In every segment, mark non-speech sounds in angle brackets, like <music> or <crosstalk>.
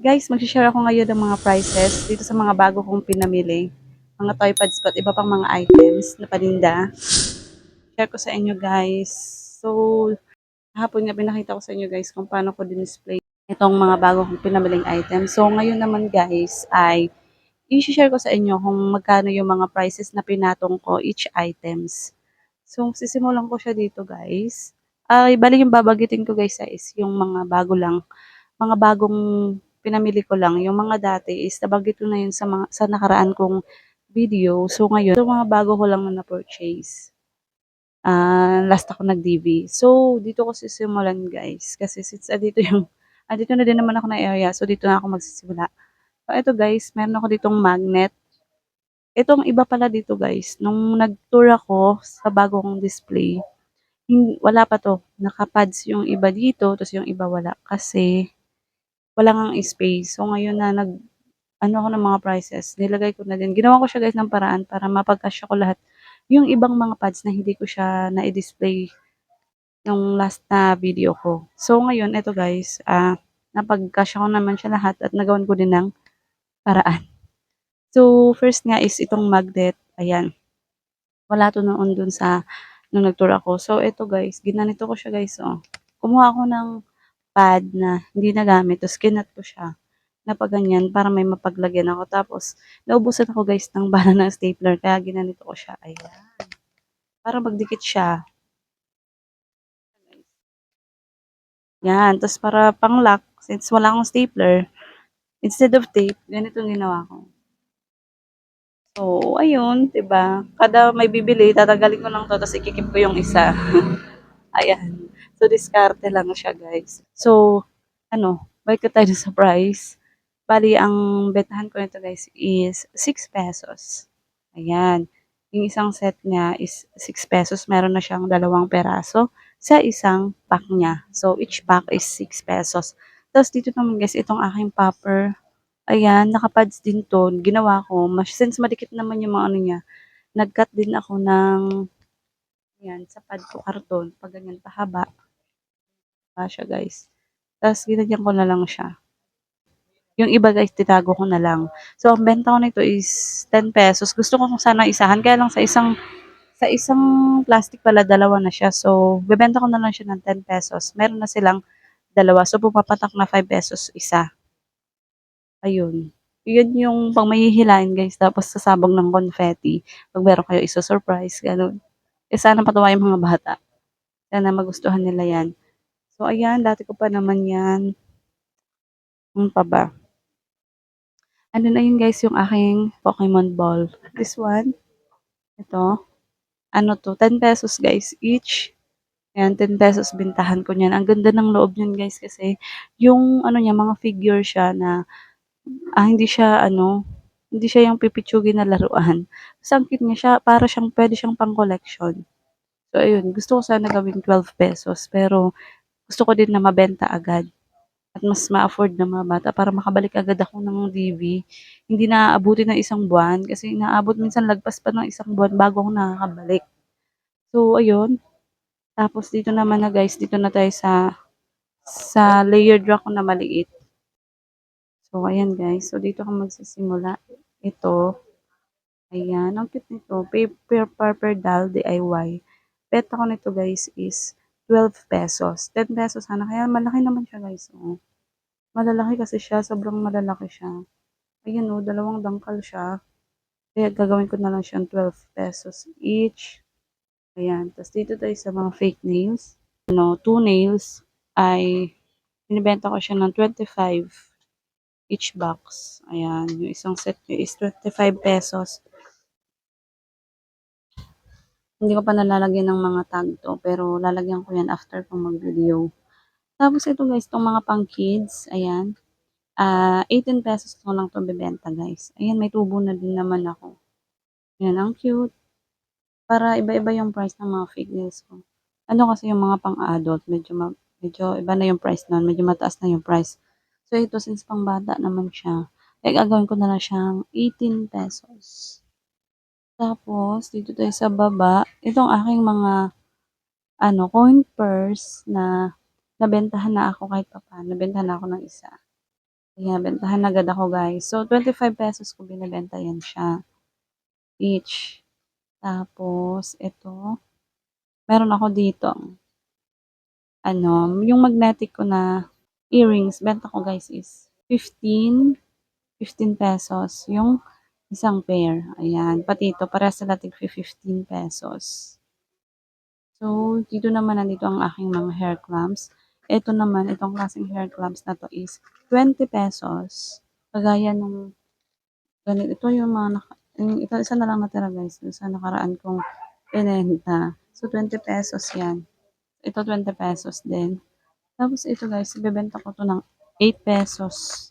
Guys, mag-share ako ngayon ng mga prices dito sa mga bago kong pinamili. Mga toy pads ko at iba pang mga items na paninda. Share ko sa inyo guys. So, hapon nga pinakita ko sa inyo guys kung paano ko din-display itong mga bago kong pinamiling items. So, ngayon naman guys ay i-share ko sa inyo kung magkano yung mga prices na pinatong ko each items. So, sisimulan ko siya dito guys. Ay, bali yung babagitin ko guys is yung mga bago lang. Mga bagong pinamili ko lang. Yung mga dati is nabanggit ko na yun sa, mga, sa nakaraan kong video. So, ngayon, yung mga bago ko lang na na-purchase. Ah, last ako nag-DV. So, dito ko sisimulan guys. Kasi since andito yung, andito na din naman ako na area. So, dito na ako magsisimula. So, ito guys, meron ako ditong magnet. Itong iba pala dito guys, nung nag-tour ako sa bagong display, wala pa to. Nakapads yung iba dito, tapos yung iba wala. Kasi, wala ngang space. So, ngayon na nag, ano ako ng mga prices, nilagay ko na din. Ginawa ko siya guys ng paraan para mapagkasya ko lahat. Yung ibang mga pads na hindi ko siya na-display nung last na video ko. So, ngayon, ito guys, ah, napagkasya ko naman siya lahat at nagawan ko din ng paraan. So, first nga is itong magnet. Ayan. Wala to noon dun sa, nung nag-tour ako. So, ito guys, ginanito ko siya guys, oh. Kumuha ako ng pad na hindi nagamit, tapos kinat ko siya na pa ganyan para may mapaglagyan ako. Tapos, naubusan ako guys ng <laughs> bala ng stapler, kaya ginanito ko siya. Ayan. Para magdikit siya. Yan. Tapos, para pang lock, since wala akong stapler, instead of tape, ganito ginawa ko. So, ayun, ba? Kada may bibili, tatagalin ko lang 'to tapos ikikip ko yung isa. <laughs> Ayan. So, diskarte lang siya, guys. So, ano, balik ko tayo sa price. Bali, ang bentahan ko nito, guys, is 6 pesos. Ayan. Yung isang set niya is 6 pesos. Meron na siyang dalawang peraso sa isang pack niya. So, each pack is 6 pesos. Tapos, dito naman, guys, itong aking popper Ayan, naka-pads din 'to. Ginawa ko, mas since madikit naman yung mga ano niya, nag-cut din ako ng ayan, sa pad ko karton, 'pag ganyan pahaba. Pa siya guys. Tapos ginanyan ko na lang siya. Yung iba guys, titago ko na lang. So, ang benta ko nito is 10 pesos. Gusto ko kung sana isahan, kaya lang sa isang sa isang plastic pala, dalawa na siya. So, bebenta ko na lang siya ng 10 pesos. Meron na silang dalawa. So, pumapatak na 5 pesos isa. Ayun. Yun yung pang mahihilain guys, tapos sasabog ng confetti. Pag meron kayo isa-surprise, gano'n. Eh, sana patuwa yung mga bata. Sana magustuhan nila yan. So, ayan, dati ko pa naman yan. Ano pa ba? Ano na yun guys, yung aking Pokemon Ball. This one. Ito. Ano to? 10 pesos guys, each. Ayan, 10 pesos bintahan ko niyan. Ang ganda ng loob niyan guys kasi yung ano niya, mga figure siya na ah, hindi siya ano, hindi siya yung pipitsugin na laruan. Basta niya siya, para siyang pwede siyang pang collection. So ayun, gusto ko sana gawing 12 pesos pero gusto ko din na mabenta agad at mas ma-afford ng mga bata para makabalik agad ako ng DV. Hindi na aabutin ng isang buwan kasi inaabot minsan lagpas pa ng isang buwan bago ako nakakabalik. So ayun, tapos dito naman na guys, dito na tayo sa sa layered rock na maliit. So, ayan guys. So, dito ka magsisimula. Ito. Ayan. Ang cute nito. Paper Paper Doll DIY. Beta ko nito guys is 12 pesos. 10 pesos sana. Kaya malaki naman siya guys. Oh. Malalaki kasi siya. Sobrang malalaki siya. Ayan oh. Dalawang dangkal siya. Kaya gagawin ko na lang siyang 12 pesos each. Ayan. Tapos dito tayo sa mga fake nails. Ano, two nails ay binibenta ko siya ng 25 each box. Ayan, yung isang set nyo is 25 pesos. Hindi ko pa nalalagyan ng mga tag to, pero lalagyan ko yan after kong mag-video. Tapos ito guys, itong mga pang kids, ayan. Uh, 18 pesos ko lang to bebenta guys. Ayan, may tubo na din naman ako. Ayan, ang cute. Para iba-iba yung price ng mga fake ko. Ano kasi yung mga pang-adult, medyo, medyo iba na yung price nun, medyo mataas na yung price. So, ito since pang bata naman siya, eh gagawin ko na lang siyang 18 pesos. Tapos, dito tayo sa baba, itong aking mga ano, coin purse na nabentahan na ako kahit pa paano. Nabentahan na ako ng isa. Kaya bentahan agad ako guys. So, 25 pesos ko binibenta yan siya. Each. Tapos, ito. Meron ako dito. Ano, yung magnetic ko na earrings, benta ko guys is 15, 15 pesos. Yung isang pair. Ayan. Pati ito, para sila tig 15 pesos. So, dito naman nandito ang aking mga hair clamps. Ito naman, itong klaseng hair clamps na to is 20 pesos. Kagaya nung ganito. Ito yung mga naka, ito, isa na lang natira guys. Sa nakaraan kong pinenta. So, 20 pesos yan. Ito 20 pesos din. Tapos ito guys, ibebenta ko to ng 8 pesos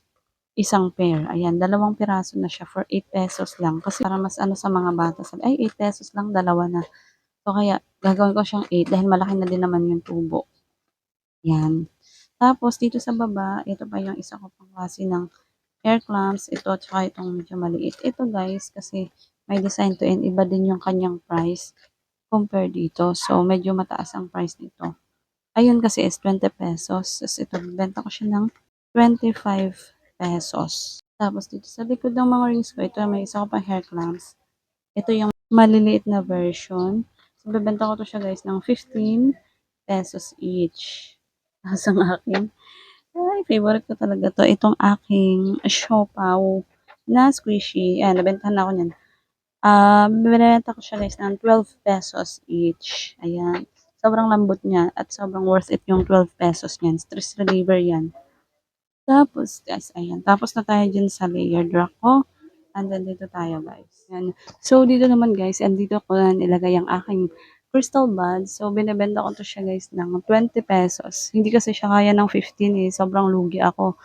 isang pair. Ayan, dalawang piraso na siya for 8 pesos lang. Kasi para mas ano sa mga bata. Sabi, ay 8 pesos lang, dalawa na. So kaya gagawin ko siyang 8 dahil malaki na din naman yung tubo. Yan. Tapos dito sa baba, ito pa yung isa ko pang klase ng hair clamps. Ito at saka itong medyo maliit. Ito guys, kasi may design to and iba din yung kanyang price compare dito. So medyo mataas ang price nito. Ayun kasi is 20 pesos. Tapos ito, benta ko siya ng 25 pesos. Tapos dito sa likod ng mga rings ko, ito may isa ko pang hair clamps. Ito yung maliliit na version. So, bebenta ko to siya guys ng 15 pesos each. <laughs> Tapos ang aking, ay, favorite ko talaga to. Itong aking siopaw na squishy. Ayan, nabentahan na ako niyan. Ah, bebenta ko siya guys ng 12 pesos each. Ayan. Sobrang lambot niya at sobrang worth it yung 12 pesos niyan. Stress reliever yan. Tapos, guys, ayan. Tapos na tayo dyan sa layered rock ko. And then, dito tayo, guys. Ayan. So, dito naman, guys, and dito ko na nilagay ang aking crystal bud. So, binibenta ko to siya, guys, ng 20 pesos. Hindi kasi siya kaya ng 15 eh. Sobrang lugi ako.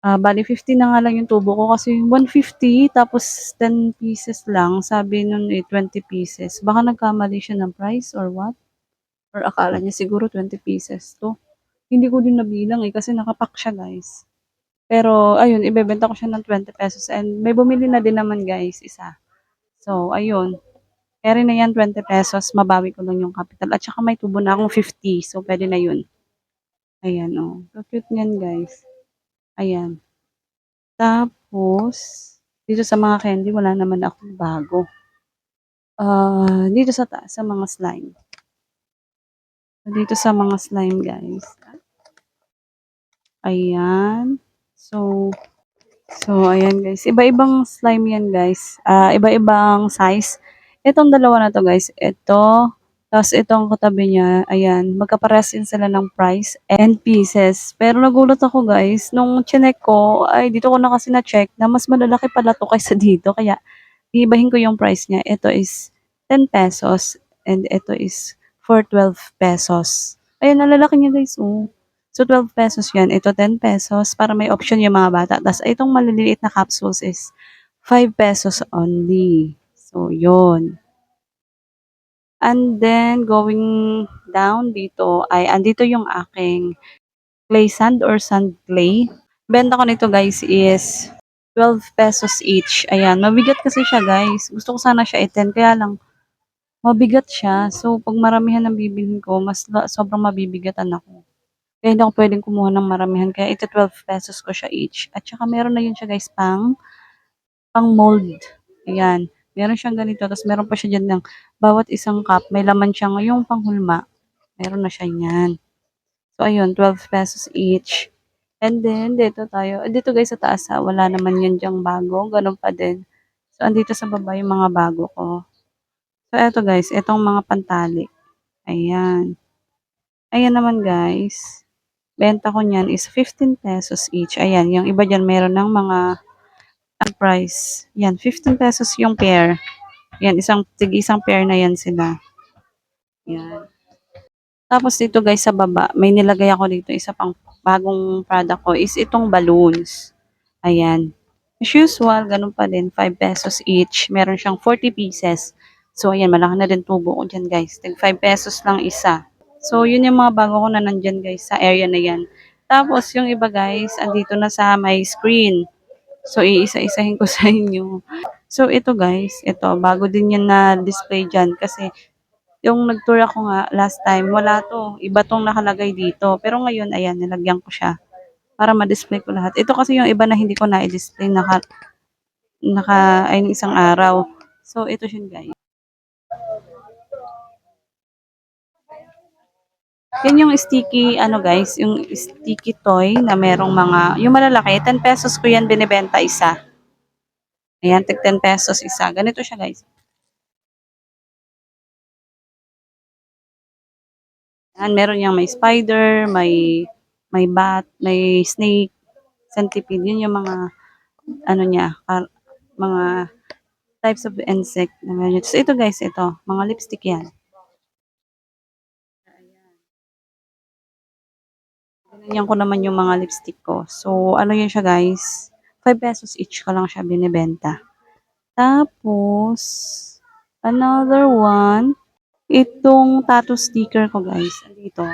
Ah, bali 50 na nga lang yung tubo ko kasi 150 tapos 10 pieces lang. Sabi nun eh 20 pieces. Baka nagkamali siya ng price or what? Or akala niya siguro 20 pieces to. Hindi ko din nabilang eh kasi nakapack siya guys. Pero ayun, ibebenta ko siya ng 20 pesos and may bumili na din naman guys, isa. So ayun. Carry na yan 20 pesos, mabawi ko lang yung capital. At saka may tubo na akong 50, so pwede na yun. Ayan oh. So cute niyan guys. Ayan. Tapos, dito sa mga candy, wala naman akong bago. Ah, dito sa taas, sa mga slime. Dito sa mga slime, guys. Ayan. So, so, ayan guys. Iba-ibang slime yan, guys. Ah, iba-ibang size. Itong dalawa na to, guys. Ito, tapos itong katabi niya, ayan, magkapares din sila ng price and pieces. Pero nagulat ako guys, nung chinek ko, ay dito ko na kasi na-check na mas malalaki pala to kaysa <laughs> dito. Kaya, iibahin ko yung price niya. Ito is 10 pesos and ito is for 12 pesos. Ayan, nalalaki niya guys, oh. So, 12 pesos yan. Ito, 10 pesos para may option yung mga bata. Tapos, itong maliliit na capsules is 5 pesos only. So, yun. And then, going down dito, ay andito yung aking clay sand or sand clay. Benta ko nito guys is 12 pesos each. Ayan, mabigat kasi siya guys. Gusto ko sana siya i-10, kaya lang mabigat siya. So, pag maramihan ang bibilhin ko, mas sobrang mabibigatan ako. Kaya hindi ako pwedeng kumuha ng maramihan. Kaya ito 12 pesos ko siya each. At saka meron na yun siya guys pang pang mold. Ayan. Meron siyang ganito. Tapos meron pa siya dyan ng bawat isang cup. May laman siya yung panghulma. Meron na siya yan. So, ayun. 12 pesos each. And then, dito tayo. Dito guys sa taas ha. Wala naman yan dyang bago. Ganun pa din. So, andito sa baba yung mga bago ko. So, eto guys. Etong mga pantali. Ayan. Ayan naman guys. Benta ko niyan is 15 pesos each. Ayan. Yung iba dyan meron ng mga ang price. Yan, 15 pesos yung pair. Yan, isang, tig isang pair na yan sila. Yan. Tapos dito guys sa baba, may nilagay ako dito, isa pang bagong product ko is itong balloons. Ayan. As usual, ganun pa din, 5 pesos each. Meron siyang 40 pieces. So, ayan, malaki na din tubo ko dyan guys. Tig 5 pesos lang isa. So, yun yung mga bago ko na nandyan guys sa area na yan. Tapos, yung iba guys, andito na sa my screen. So, iisa-isahin ko <laughs> sa inyo. So, ito guys, ito, bago din yan na display dyan kasi yung nag-tour ako nga last time, wala to. Iba tong nakalagay dito. Pero ngayon, ayan, nilagyan ko siya para ma-display ko lahat. Ito kasi yung iba na hindi ko na-display naka naka ay isang araw. So ito siya guys. Yan yung sticky, ano guys, yung sticky toy na merong mga, yung malalaki, 10 pesos ko yan binibenta isa. Ayan, tig 10 pesos isa. Ganito siya guys. Yan, meron yung may spider, may may bat, may snake, centipede. Yun yung mga, ano niya, mga types of insect na meron. So ito guys, ito, mga lipstick yan. Ganyan ko naman yung mga lipstick ko. So, ano yun siya guys? 5 pesos each ko lang siya binibenta. Tapos, another one, itong tattoo sticker ko guys. Dito.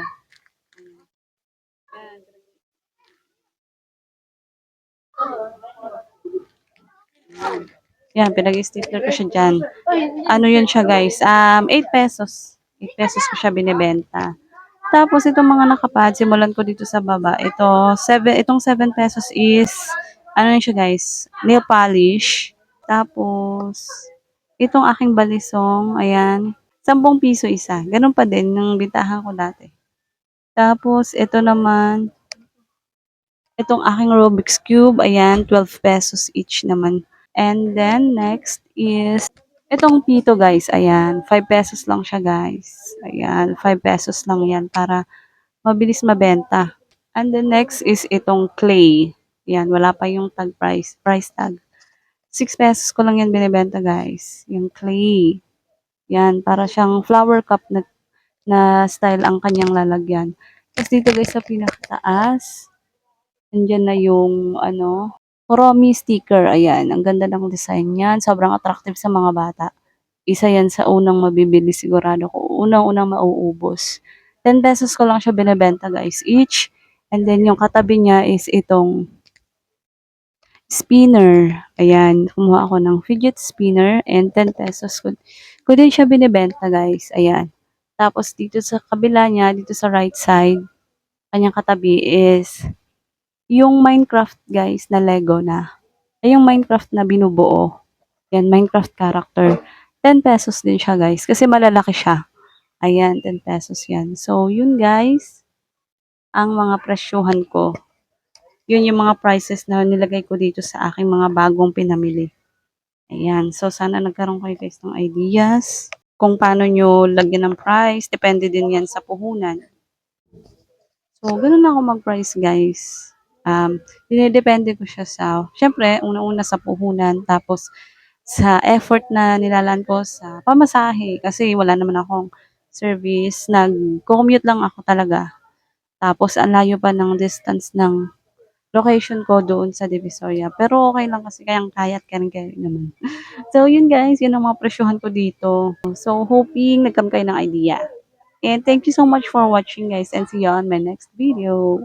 Yan, pinag-sticker ko siya dyan. Ano yun siya guys? Um, 8 pesos. 8 pesos ko siya binibenta. Tapos itong mga nakapad, simulan ko dito sa baba. Ito, 7, itong 7 pesos is, ano yun siya guys? Nail polish. Tapos, itong aking balisong, ayan, 10 piso isa. Ganun pa din ng bintahan ko dati. Tapos, ito naman, itong aking Rubik's Cube, ayan, 12 pesos each naman. And then, next is, itong pito guys, ayan, 5 pesos lang siya guys. Ayan, 5 pesos lang yan para mabilis mabenta. And then next is itong clay. Ayan, wala pa yung tag price, price tag. 6 pesos ko lang yan binibenta guys. Yung clay. Yan, para siyang flower cup na, na style ang kanyang lalagyan. Tapos dito guys sa pinakataas, andyan na yung ano, Kuromi sticker. Ayan, ang ganda ng design niyan. Sobrang attractive sa mga bata. Isa yan sa unang mabibili sigurado ko. Unang-unang mauubos. 10 pesos ko lang siya binibenta guys each. And then yung katabi niya is itong spinner. Ayan, kumuha ako ng fidget spinner and 10 pesos ko, ko din siya binibenta guys. Ayan. Tapos dito sa kabila niya, dito sa right side, kanyang katabi is yung Minecraft guys na Lego na. Ay yung Minecraft na binubuo. Yan, Minecraft character. 10 pesos din siya guys. Kasi malalaki siya. Ayan, 10 pesos yan. So, yun guys. Ang mga presyuhan ko. Yun yung mga prices na nilagay ko dito sa aking mga bagong pinamili. Ayan. So, sana nagkaroon kayo guys ng ideas kung paano nyo lagyan ng price. Depende din yan sa puhunan. So, ganun na ako mag-price guys. Um, dinidepende ko siya sa, syempre, una-una sa puhunan, tapos sa effort na nilalan ko sa pamasahe. Kasi wala naman akong service. Nag-commute lang ako talaga. Tapos, ang layo pa ng distance ng location ko doon sa Divisoria. Pero okay lang kasi kayang kayat ka rin kayo naman. <laughs> so, yun guys, yun ang mga presyuhan ko dito. So, hoping nagkam kayo ng idea. And thank you so much for watching guys and see you on my next video.